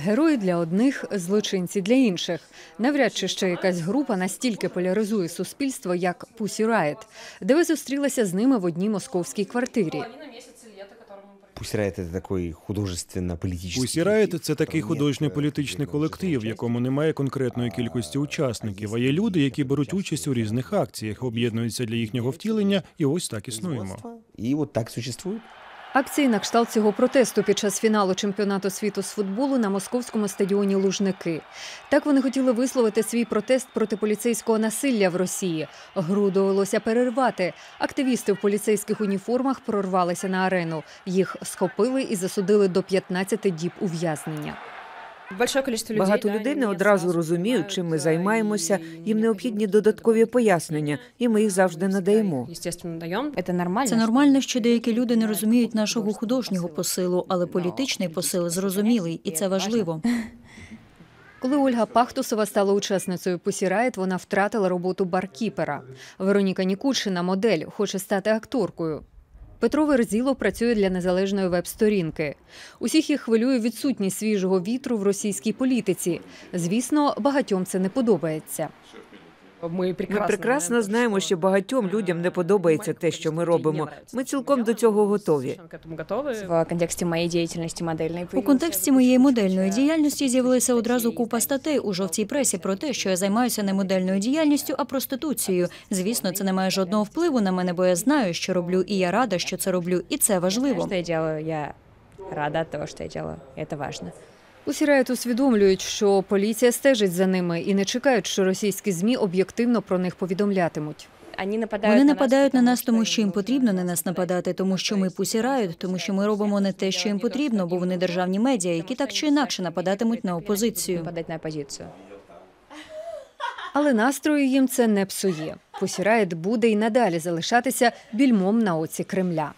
Герої для одних, злочинці для інших. Навряд чи ще якась група настільки поляризує суспільство, як Pussy Riot, де ви зустрілися з ними в одній московській квартирі. Пусть Райт це такий художественно-політичний. Пусі Райт – це такий художньо-політичний колектив, в якому немає конкретної кількості учасників, а є люди, які беруть участь у різних акціях, об'єднуються для їхнього втілення, і ось так існуємо. І от так существует. Акції на кшталт цього протесту під час фіналу чемпіонату світу з футболу на московському стадіоні Лужники. Так вони хотіли висловити свій протест проти поліцейського насилля в Росії. Гру довелося перервати. Активісти в поліцейських уніформах прорвалися на арену. Їх схопили і засудили до 15 діб ув'язнення. Багато людей не одразу розуміють, чим ми займаємося. Їм необхідні додаткові пояснення, і ми їх завжди надаємо. Це нормально. Це нормально, що деякі люди не розуміють нашого художнього посилу, але політичний посил зрозумілий, і це важливо. Коли Ольга Пахтусова стала учасницею Pussy вона втратила роботу баркіпера. Вероніка Нікушина, модель, хоче стати акторкою. Петро Верзіло працює для незалежної веб-сторінки. Усіх їх хвилює відсутність свіжого вітру в російській політиці. Звісно, багатьом це не подобається. Ми прекрасно знаємо, що багатьом людям не подобається те, що ми робимо. Ми цілком до цього готові. в контексті моєї діяльності модельної У контексті моєї модельної діяльності з'явилася одразу купа статей у жовтій пресі про те, що я займаюся не модельною діяльністю, а проституцією. Звісно, це не має жодного впливу на мене, бо я знаю, що роблю, і я рада, що це роблю, і це важливо. Що я рада того, що я. І це важливо. Усі Riot усвідомлюють, що поліція стежить за ними і не чекають, що російські змі об'єктивно про них повідомлятимуть. Вони нападають, Вони нападають на нас, тому що їм потрібно на нас нападати, тому що ми пусірають, тому що ми робимо не те, що їм потрібно, бо вони державні медіа, які так чи інакше нападатимуть на опозицію. Але настрою їм це не псує. Riot буде і надалі залишатися більмом на оці Кремля.